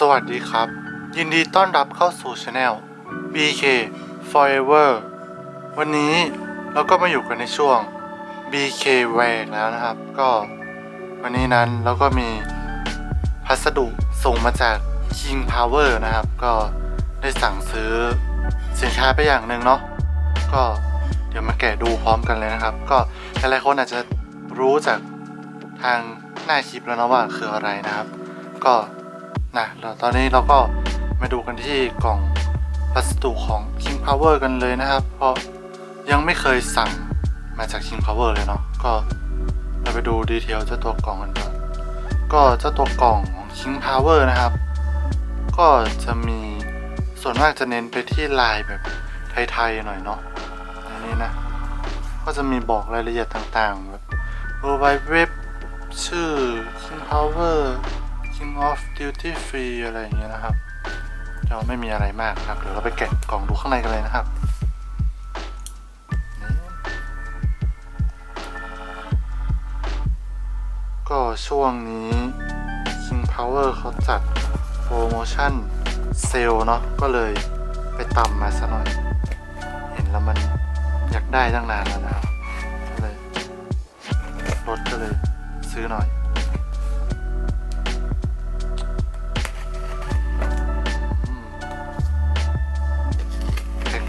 สวัสดีครับ ยินดีต้อนรับเข้าสู่ช anel BK Forever วันนี้เราก็มาอยู่กันในช่วง BK w a r แล้วนะครับ ก็วันนี้นั้นเราก็มีพัสดุส่งมาจาก King Power นะครับ ก็ได้สั่งซื้อสินค้าไปอย่างหนึ่งเนาะก็เดี๋ยวมาแกะดูพร้อมกันเลยนะครับ ก็หลายๆคนอาจจะรู้จากทางหน้าคลิปแล้วนะว่าคืออะไรนะครับ ก็ นะแล้วตอนนี้เราก็มาดูกันที่กล่องพัสดุของ King Power กันเลยนะครับ เพราะยังไม่เคยสั่งมาจาก King Power เลยเนาะก็เราไปดูดีเทลเจ้าตัวกล่องกันก่อนก็เจ้าตัวกล่องของ King Power นะครับ ก็จะมีส่วนมากจะเน้นไปที่ลายแบบไทยๆหน่อยเนาะอันนี้นะ ก็จะมีบอกรายละเอียดต่างๆแบบ Worldwide ชื่อ King Power King of Duty Free อะไรอย่างเงี้ยนะครับเราไม่มีอะไรมากครับ เดี๋ยวเราไปแกะกล่องดูข้างในกันเลยนะครับก็ช่วงนี้ King Power เขาจัดโปรโมชั่นเซลเนาะก็เลยไปตำมาซะหน่อย เห็นแล้วมันอยากได้ตั้งนานแล้วนะครับก็เลยลดก็เลยซื้อหน่อย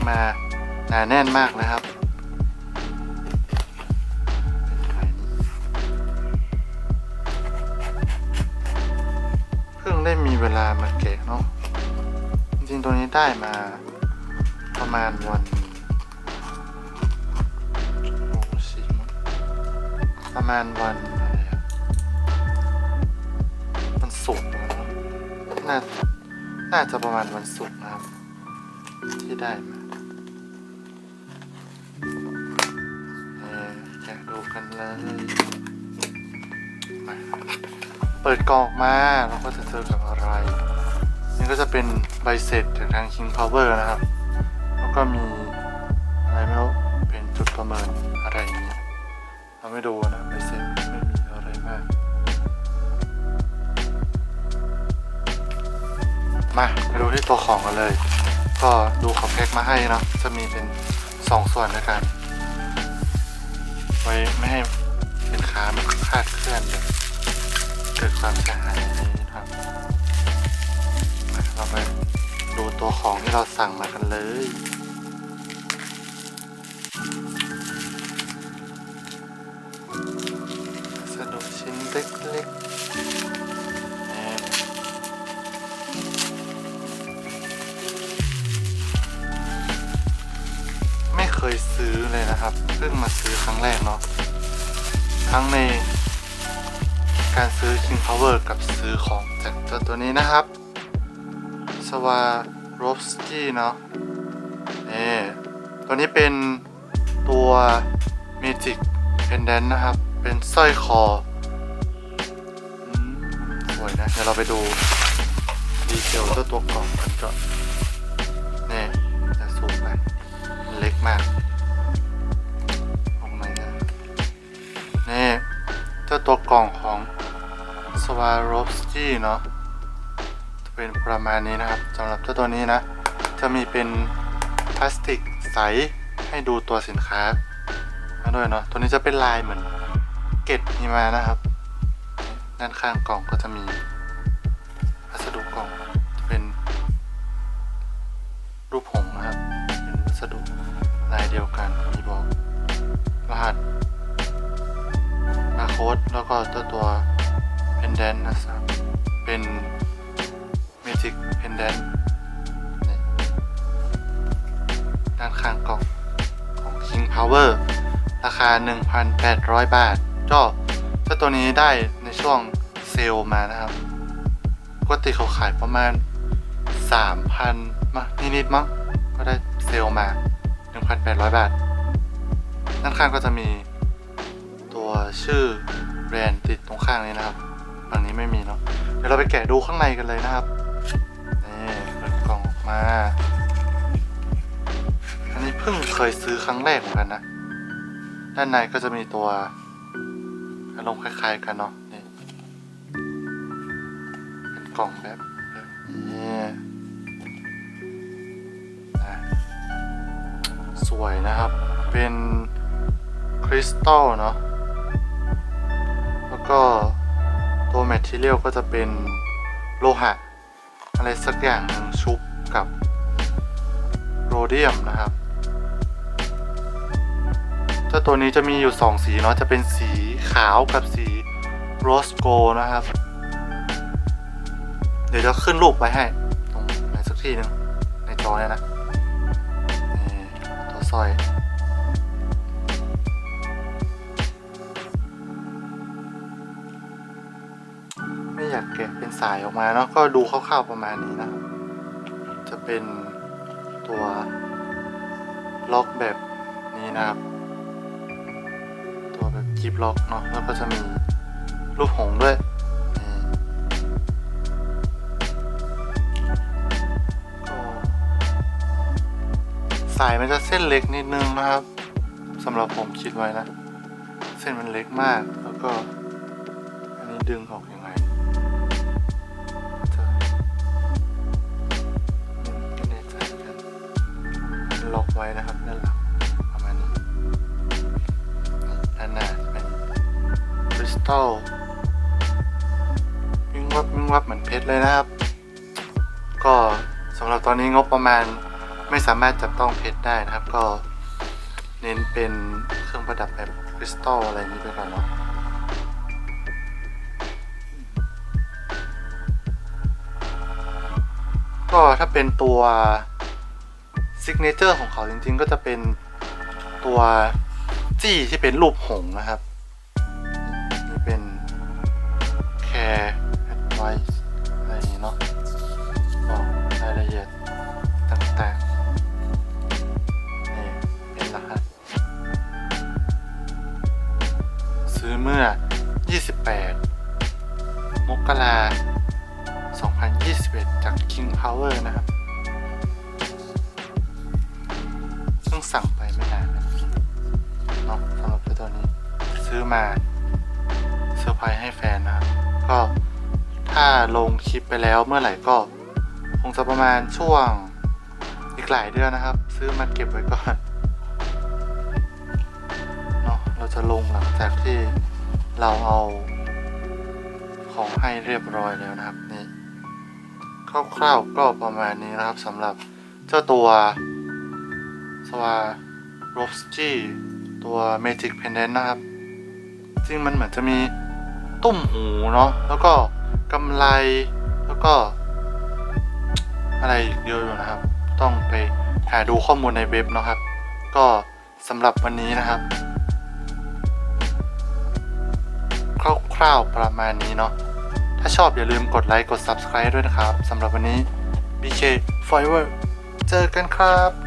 มาหนาแน่นมากนะครับเพิ่งได้มีเวลามาแกะเนาะจริงๆตัวนี้ได้มาประมาณวันโอ้สิมั้งประมาณวันอะไรอะวันศุกร์นะครับน่าน่าจะประมาณวันศุกร์นะครับ ที่ได้มา เลยเปิดกล่องออกมาเราก็จะเจอกับอะไร นี่ก็จะเป็นใบเสร็จจากทาง King Power นะครับ แล้วก็มีอะไรไม่รู้เป็นจุดประเมินอะไรอย่างเงี้ยเราไม่ดูนะใบเสร็จไม่มีอะไรมาก มามาดูที่ตัวของกันเลย ก็ดูเขาแพ็กมาให้เนาะจะมีเป็นสองส่วนด้วยกัน ไว้ไม่ให้สินค้ามันคลาดเคลื่อนแบบเกิดความเสียหายอย่างนี้นะครับมาเราไปดูตัวของที่เราสั่งมากันเลยสนุชิ้นเล็ก งมาซื้อครั้งแรกเนาะทั้งในการซื้อ King Power กับซื้อของจากตัวตัวนี้นะครับสวารอฟสกี้เนาะนี่ตัวนี้เป็นตัว Magic Pendant นะครับ เป็นสร้อยคออืมสวยนะ เดี๋ยวเราไปดูดีเทลเจ้าตัวกล่องกันก่อนนี่จะสูงไปมันเล็กมาก นี่เจ้าตัวกล่องของสวารอฟสกี้เนาะจะเป็นประมาณนี้นะครับสำหรับเจ้าตัวนี้นะ จะมีเป็นพลาสติกใสให้ดูตัวสินค้ามาด้วยเนาะตัวนี้จะเป็นลายเหมือนเกล็ดหิมะนะครับ ด้านข้างกล่องก็จะมีพัสดุกล่องจะเป็น รูปหงนะครับ เป็นวัสดุลายเดียวกัน โค้ดแล้วก็ตัวตัวเพนเดนนะครับ เป็น Magic Pendant นี่ด้านข้างกล่องของ King Power ราคา 1,800 บาทก็เจ้าตัวนี้ได้ในช่วงเซลล์มานะครับปกติเขาขายประมาณ 3,000มานิดๆมั้งก็ได้เซลล์มา 1,800 บาทด้านข้างก็จะมี ชื่อแบรนด์ติดตรงข้างนี้นะครับฝั่งนี้ไม่มีเนาะเดี๋ยวเราไปแกะดูข้างในกันเลยนะครับนี่เปิดกล่องออกมา อันนี้เพิ่งเคยซื้อครั้งแรกเหมือนกันนะ ด้านในก็จะมีตัวอารมณ์คล้ายๆกันเนาะนี่เป็นกล่องแบบนี่นะสวยนะครับ เป็นคริสตัลเนาะ ก็ตัวแมทเทียลก็จะเป็นโลหะ อะไรสักอย่างชุบกับโรเดียมนะครับเจ้าตัวนี้จะมีอยู่ 2 สีเนาะจะเป็นสีขาวกับสีโรสโกนะครับ เดี๋ยวจะขึ้นรูปไว้ให้ ตรงไหนสักที่หนึ่งในจอเนี่ยนะนี่ตัวสร้อย อยากแกะเป็นสายออกมาเนาะก็ดูคร่าวๆประมาณนี้นะครับ จะเป็นตัวล็อกแบบนี้นะครับ ตัวแบบจีบล็อกเนาะแล้วก็จะมีรูปหงด้วยสายมันจะเส้นเล็กนิดนึงนะครับสำหรับผมคิดไว้นะ เส้นมันเล็กมากแล้วก็ อันนี้ดึงออก ล็อกไว้นะครับด้านหลังประมาณนี้ด้านหน้าจะเป็นคริสตัลวิ่งวับวิ่งวับเหมือนเพชรเลยนะครับ ก็สำหรับตอนนี้งบประมาณไม่สามารถจับต้องเพชรได้นะครับ ก็เน้นเป็นเครื่องประดับแบบคริสตัลอะไรนี้ไปก่อนเนาะก็ถ้าเป็นตัว ซิกเนเจอร์ของเขาจริงๆ ก็จะเป็นตัวจี้ที่เป็นรูปหงส์นะครับนี่เป็น care advice อะไรอย่างนี้เนาะบอกรายละเอียดต่างๆ นี่เป็นรหัสซื้อเมื่อ 28 มกรา2021 จาก King Power นะครับ สั่งไปไม่นานนะเนาะสำหรับเจ้าตัวนี้ ซื้อมาเซอร์ไพรส์ให้แฟนนะครับ ก็ถ้าลงคลิปไปแล้วเมื่อไหร่ก็ คงจะประมาณช่วงอีกหลายเดือนนะครับ ซื้อมาเก็บไว้ก่อนเนาะเราจะลงหลังจากที่เราเอาของให้เรียบร้อยแล้วนะครับนี่คร่าวๆก็ประมาณนี้นะครับสำหรับเจ้าตัว สวโรฟสจีตัว Magic Pendant นะครับจริงมันเหมือนจะมีตุ้มหูเนาะแล้วก็กำไรแล้วก็ อะไรอีกเยอะอยู่นะครับ ต้องไปหาดูข้อมูลในเว็บนะครับ ก็สำหรับวันนี้นะครับคร่าวๆประมาณนี้เนาะ ถ้าชอบอย่าลืมกดไลค์ กด Subscribe ด้วยนะครับ สำหรับวันนี้ BK Forever เจอกันครับ